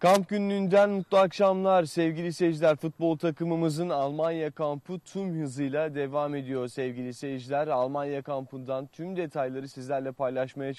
Kamp günlüğünden mutlu akşamlar sevgili seyirciler. Futbol takımımızın Almanya kampı tüm hızıyla devam ediyor sevgili seyirciler. Almanya kampından tüm detayları sizlerle paylaşmaya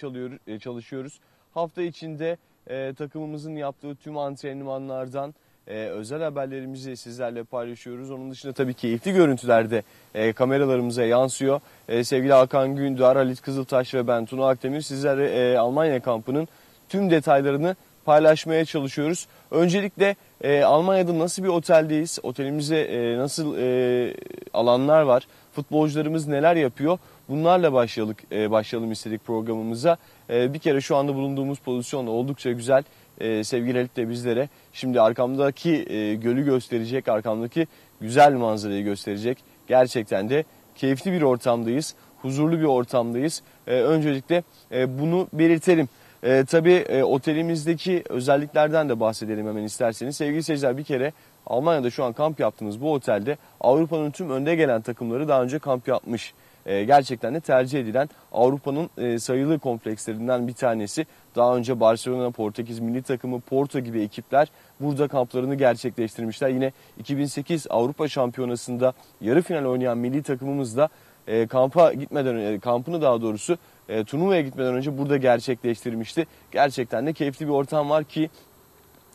e, çalışıyoruz. Hafta içinde e, takımımızın yaptığı tüm antrenmanlardan e, özel haberlerimizi sizlerle paylaşıyoruz. Onun dışında tabii keyifli görüntüler de e, kameralarımıza yansıyor. E, sevgili Hakan Gündar, Halit Kızıltaş ve ben Tuna Akdemir sizlere e, Almanya kampının tüm detaylarını paylaşmaya çalışıyoruz. Öncelikle e, Almanya'da nasıl bir oteldeyiz? Otelimize e, nasıl e, alanlar var? Futbolcularımız neler yapıyor? Bunlarla başlayalım, e, başlayalım istedik programımıza. E, bir kere şu anda bulunduğumuz pozisyon oldukça güzel. E, sevgili Halit de bizlere şimdi arkamdaki e, gölü gösterecek, arkamdaki güzel manzarayı gösterecek. Gerçekten de keyifli bir ortamdayız, huzurlu bir ortamdayız. E, öncelikle e, bunu belirtelim. E, tabii e, otelimizdeki özelliklerden de bahsedelim hemen isterseniz. Sevgili seyirciler bir kere Almanya'da şu an kamp yaptığımız bu otelde Avrupa'nın tüm önde gelen takımları daha önce kamp yapmış. E, gerçekten de tercih edilen Avrupa'nın e, sayılı komplekslerinden bir tanesi. Daha önce Barcelona, Portekiz milli takımı, Porto gibi ekipler burada kamplarını gerçekleştirmişler. Yine 2008 Avrupa Şampiyonası'nda yarı final oynayan milli takımımız da e, kampa gitmeden önce, kampını daha doğrusu e, turnuvaya gitmeden önce burada gerçekleştirmişti. Gerçekten de keyifli bir ortam var ki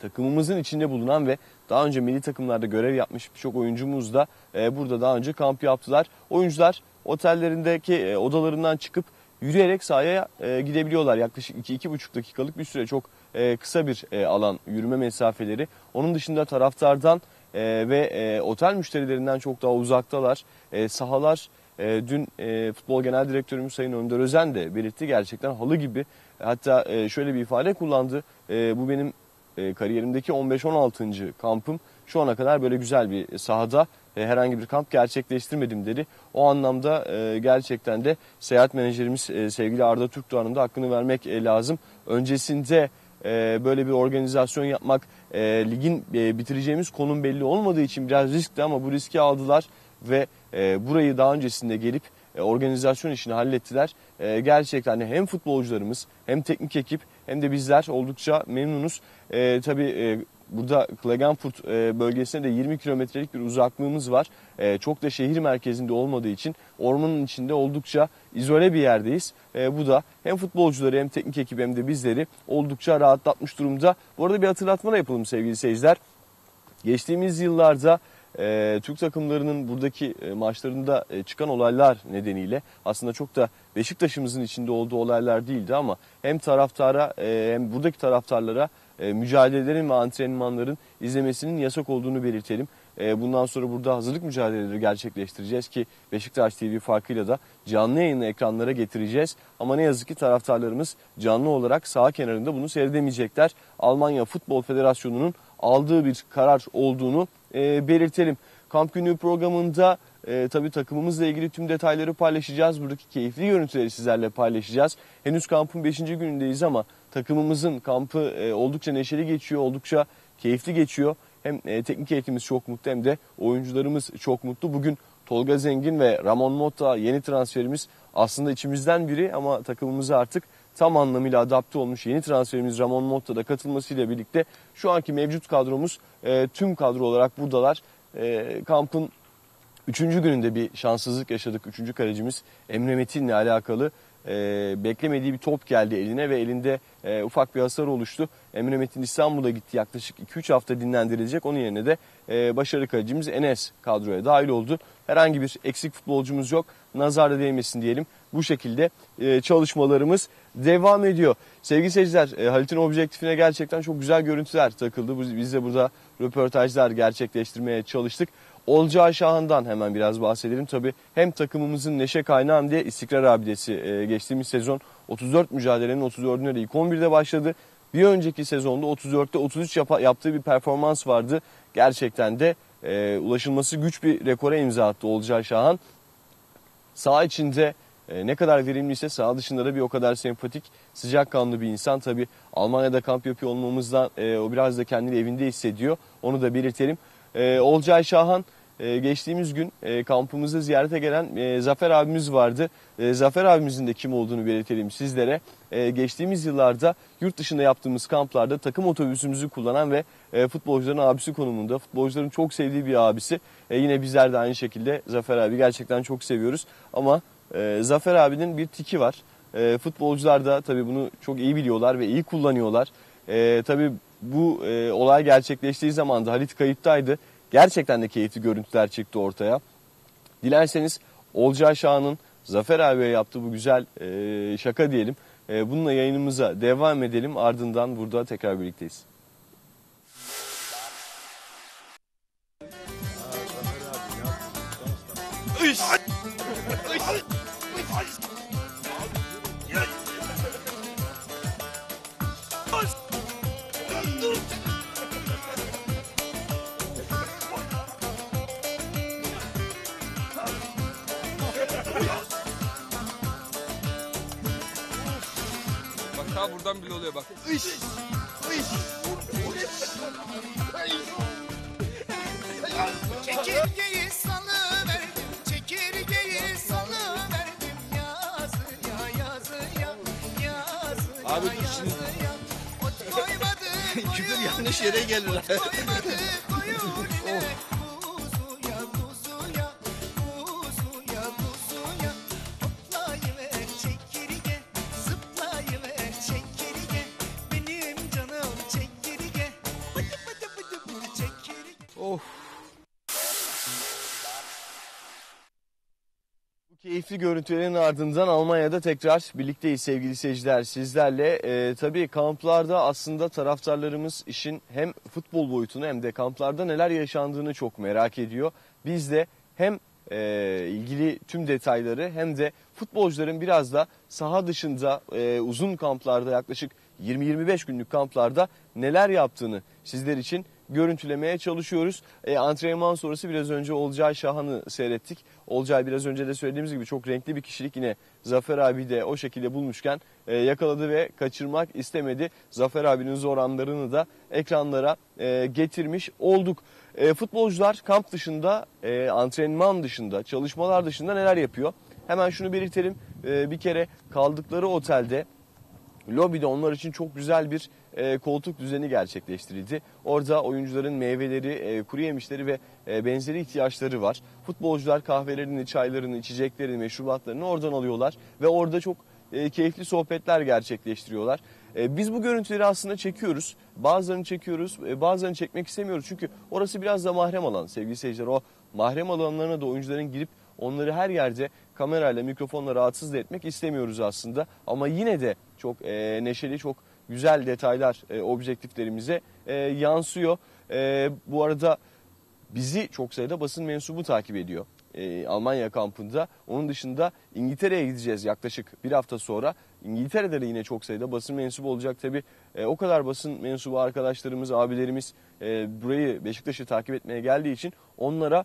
takımımızın içinde bulunan ve daha önce milli takımlarda görev yapmış birçok oyuncumuz da e, burada daha önce kamp yaptılar. Oyuncular otellerindeki e, odalarından çıkıp yürüyerek sahaya e, gidebiliyorlar. Yaklaşık 2-2,5 dakikalık bir süre çok e, kısa bir e, alan yürüme mesafeleri. Onun dışında taraftardan e, ve e, otel müşterilerinden çok daha uzaktalar. E, sahalar e, dün e, futbol genel direktörümüz Sayın Önder Özen de belirtti. Gerçekten halı gibi. Hatta e, şöyle bir ifade kullandı. E, bu benim e, kariyerimdeki 15-16. kampım. Şu ana kadar böyle güzel bir sahada e, herhangi bir kamp gerçekleştirmedim dedi. O anlamda e, gerçekten de seyahat menajerimiz e, sevgili Arda Türkdoğan'ın da hakkını vermek e, lazım. Öncesinde e, böyle bir organizasyon yapmak e, ligin e, bitireceğimiz konum belli olmadığı için biraz riskli ama bu riski aldılar ve e, burayı daha öncesinde gelip e, organizasyon işini hallettiler. E, gerçekten hem futbolcularımız hem teknik ekip hem de bizler oldukça memnunuz. E, tabii e, burada Klagenfurt e, bölgesine de 20 kilometrelik bir uzaklığımız var. E, çok da şehir merkezinde olmadığı için ormanın içinde oldukça izole bir yerdeyiz. E, bu da hem futbolcuları hem teknik ekip hem de bizleri oldukça rahatlatmış durumda. Bu arada bir hatırlatma da yapalım sevgili seyirciler. Geçtiğimiz yıllarda e, Türk takımlarının buradaki e, maçlarında e, çıkan olaylar nedeniyle aslında çok da Beşiktaş'ımızın içinde olduğu olaylar değildi ama hem taraftara e, hem buradaki taraftarlara e, mücadelelerin ve antrenmanların izlemesinin yasak olduğunu belirtelim. E, bundan sonra burada hazırlık mücadeleleri gerçekleştireceğiz ki Beşiktaş TV farkıyla da canlı yayını ekranlara getireceğiz. Ama ne yazık ki taraftarlarımız canlı olarak sağ kenarında bunu seyredemeyecekler. Almanya Futbol Federasyonu'nun aldığı bir karar olduğunu e, belirtelim. Kamp günü programında e, tabii takımımızla ilgili tüm detayları paylaşacağız. Buradaki keyifli görüntüleri sizlerle paylaşacağız. Henüz kampın 5. günündeyiz ama takımımızın kampı e, oldukça neşeli geçiyor, oldukça keyifli geçiyor. Hem e, teknik eğitimimiz çok mutlu hem de oyuncularımız çok mutlu. Bugün Tolga Zengin ve Ramon Motta yeni transferimiz aslında içimizden biri ama takımımıza artık tam anlamıyla adapte olmuş yeni transferimiz Ramon Motta'da katılmasıyla birlikte şu anki mevcut kadromuz e, tüm kadro olarak buradalar. E, kampın üçüncü gününde bir şanssızlık yaşadık. Üçüncü kalecimiz Emre Metin'le alakalı e, beklemediği bir top geldi eline ve elinde e, ufak bir hasar oluştu. Emre Metin İstanbul'a gitti yaklaşık 2-3 hafta dinlendirilecek. Onun yerine de e, başarılı kalecimiz Enes kadroya dahil oldu. Herhangi bir eksik futbolcumuz yok. Nazar da değmesin diyelim. Bu şekilde e, çalışmalarımız devam ediyor. Sevgili seyirciler e, Halit'in objektifine gerçekten çok güzel görüntüler takıldı. Biz, de burada röportajlar gerçekleştirmeye çalıştık. Olcay Şahan'dan hemen biraz bahsedelim. Tabii hem takımımızın neşe kaynağı hem de istikrar abidesi. Ee, geçtiğimiz sezon 34 mücadelenin 34'üne de ilk 11'de başladı. Bir önceki sezonda 34'te 33 yap- yaptığı bir performans vardı. Gerçekten de e, ulaşılması güç bir rekora imza attı Olcay Şahan. Sağ içinde e, ne kadar verimliyse sağ dışında da bir o kadar sempatik, sıcakkanlı bir insan. Tabii Almanya'da kamp yapıyor olmamızdan e, o biraz da kendini evinde hissediyor. Onu da belirtelim. E, Olcay Şahan e, geçtiğimiz gün e, kampımızı ziyarete gelen e, Zafer abimiz vardı. E, Zafer abimizin de kim olduğunu belirtelim sizlere. E, geçtiğimiz yıllarda yurt dışında yaptığımız kamplarda takım otobüsümüzü kullanan ve e, futbolcuların abisi konumunda. Futbolcuların çok sevdiği bir abisi. E, yine bizler de aynı şekilde Zafer abi gerçekten çok seviyoruz. Ama e, Zafer abinin bir tiki var. E, futbolcular da tabii bunu çok iyi biliyorlar ve iyi kullanıyorlar. E, tabii bu e, olay gerçekleştiği zaman da Halit kayıptaydı. Gerçekten de keyifli görüntüler çıktı ortaya. Dilerseniz Olcay Şahan'ın Zafer abiye yaptığı bu güzel e, şaka diyelim. E, bununla yayınımıza devam edelim. Ardından burada tekrar birlikteyiz. Bak ta buradan bile oluyor bak. Çekirgeyi şimdi. Küfür yanlış yere gelir. keyifli görüntülerin ardından Almanya'da tekrar birlikteyiz sevgili seyirciler sizlerle. Ee, tabii kamplarda aslında taraftarlarımız işin hem futbol boyutunu hem de kamplarda neler yaşandığını çok merak ediyor. Biz de hem e, ilgili tüm detayları hem de futbolcuların biraz da saha dışında e, uzun kamplarda yaklaşık 20-25 günlük kamplarda neler yaptığını sizler için görüntülemeye çalışıyoruz. E, antrenman sonrası biraz önce Olcay Şahan'ı seyrettik. Olcay biraz önce de söylediğimiz gibi çok renkli bir kişilik yine Zafer abi de o şekilde bulmuşken e, yakaladı ve kaçırmak istemedi. Zafer abinin zor anlarını da ekranlara e, getirmiş olduk. E, futbolcular kamp dışında, e, antrenman dışında, çalışmalar dışında neler yapıyor? Hemen şunu belirtelim. E, bir kere kaldıkları otelde Lobide onlar için çok güzel bir e, koltuk düzeni gerçekleştirildi. Orada oyuncuların meyveleri, e, kuru yemişleri ve e, benzeri ihtiyaçları var. Futbolcular kahvelerini, çaylarını, içeceklerini, meşrubatlarını oradan alıyorlar ve orada çok e, keyifli sohbetler gerçekleştiriyorlar. E, biz bu görüntüleri aslında çekiyoruz. Bazılarını çekiyoruz, e, bazılarını çekmek istemiyoruz. Çünkü orası biraz da mahrem alan sevgili seyirciler. O mahrem alanlarına da oyuncuların girip onları her yerde kamerayla, mikrofonla rahatsız da etmek istemiyoruz aslında. Ama yine de çok e, neşeli, çok güzel detaylar e, objektiflerimize e, yansıyor. E, bu arada bizi çok sayıda basın mensubu takip ediyor. e, Almanya kampında. Onun dışında İngiltere'ye gideceğiz yaklaşık bir hafta sonra. İngiltere'de de yine çok sayıda basın mensubu olacak tabii. E, o kadar basın mensubu arkadaşlarımız, abilerimiz e, burayı Beşiktaş'ı takip etmeye geldiği için onlara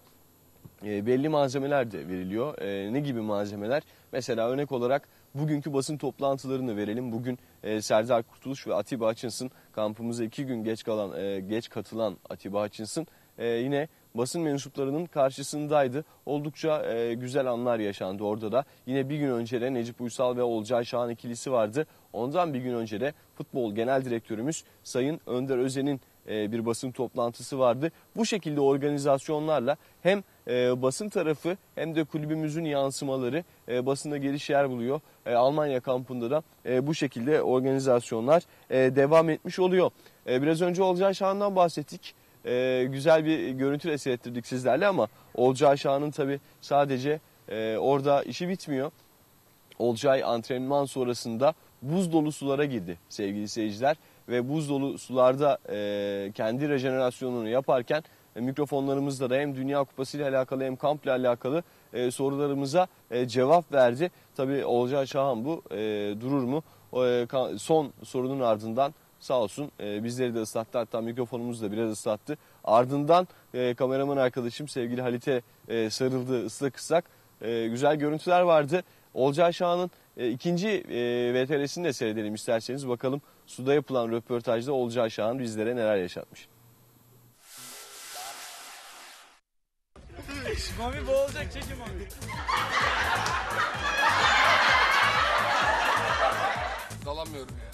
e, belli malzemeler de veriliyor. E, ne gibi malzemeler? Mesela örnek olarak bugünkü basın toplantılarını verelim. Bugün e, Serdar Kurtuluş ve Atiba Hutchinson kampımıza iki gün geç kalan e, geç katılan Atiba Hutchinson e, yine basın mensuplarının karşısındaydı. Oldukça e, güzel anlar yaşandı orada da. Yine bir gün önce de Necip Uysal ve Olcay Şahan ikilisi vardı. Ondan bir gün önce de futbol genel direktörümüz Sayın Önder Özen'in bir basın toplantısı vardı. Bu şekilde organizasyonlarla hem e, basın tarafı hem de kulübümüzün yansımaları e, basında geliş yer buluyor. E, Almanya kampında da e, bu şekilde organizasyonlar e, devam etmiş oluyor. E, biraz önce Olcay Şahan'dan bahsettik. E, güzel bir görüntü seyrettirdik sizlerle ama Olcay Şahan'ın tabi sadece e, orada işi bitmiyor. Olcay antrenman sonrasında buz dolu sulara girdi sevgili seyirciler. Ve buz dolu sularda e, kendi rejenerasyonunu yaparken e, mikrofonlarımızda da hem Dünya Kupası ile alakalı hem kampla alakalı e, sorularımıza e, cevap verdi. Tabii Olcay Şahan bu e, durur mu? O, e, son sorunun ardından sağ olsun e, bizleri de ıslattı hatta mikrofonumuzu da biraz ıslattı. Ardından e, kameraman arkadaşım sevgili Halit'e e, sarıldı ıslak ıslak e, güzel görüntüler vardı. Olcay Şahan'ın e, ikinci e, VTR'sini de seyredelim isterseniz. Bakalım suda yapılan röportajda Olcay Şahan bizlere neler yaşatmış. Mami boğulacak çekin Mami. Dalamıyorum ya.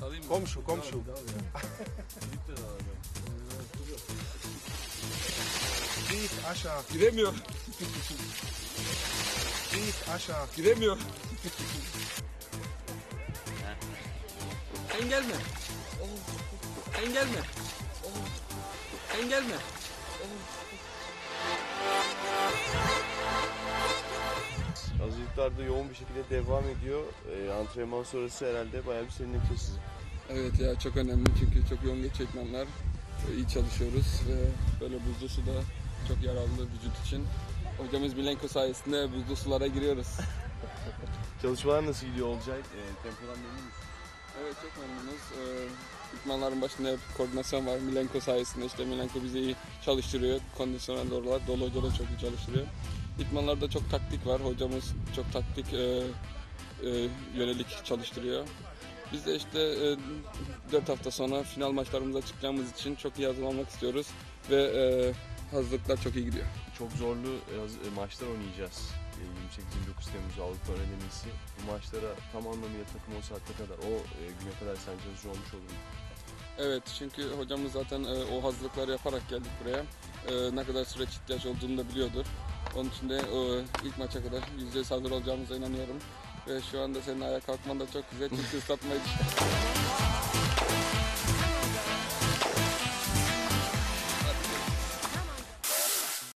Dalayım mı? Komşu komşu. Git aşağı, Giremiyor. git aşağı. Giremiyor. Sen gelme. Sen gelme. Sen gelme. Hazırlıklar da yoğun bir şekilde devam ediyor. Ee, antrenman sonrası herhalde bayağı bir serinletiyor sizi. Evet ya çok önemli çünkü çok yoğun geç ekmenler. İyi çalışıyoruz ve böyle buzlu suda çok yararlı vücut için. Hocamız Milenko sayesinde buzlu sulara giriyoruz. Çalışmalar nasıl gidiyor Olcay? Ee, tempodan memnun musun? Evet çok memnunuz. Ee, İtmanların başında hep koordinasyon var. Milenko sayesinde işte Milenko bizi iyi çalıştırıyor. Kondisyonel doğrular. Dolu da çok iyi çalıştırıyor. İtmanlarda çok taktik var. Hocamız çok taktik e, e, yönelik çalıştırıyor. Biz de işte e, 4 hafta sonra final maçlarımıza çıkacağımız için çok iyi hazırlanmak istiyoruz. Ve e, hazırlıklar çok iyi gidiyor. Çok zorlu e, e, maçlar oynayacağız. E, 28-29 Temmuz Avrupa Önemlisi. Bu maçlara tam anlamıyla takım o saatte kadar, o e, güne kadar sence hazır olmuş olur mu? Evet çünkü hocamız zaten e, o hazırlıkları yaparak geldik buraya. E, ne kadar süreç ihtiyaç olduğunu da biliyordur. Onun için de ilk maça kadar %100 hazır olacağımıza inanıyorum. Ve şu anda senin ayağa kalkman da çok güzel çünkü ıslatmayı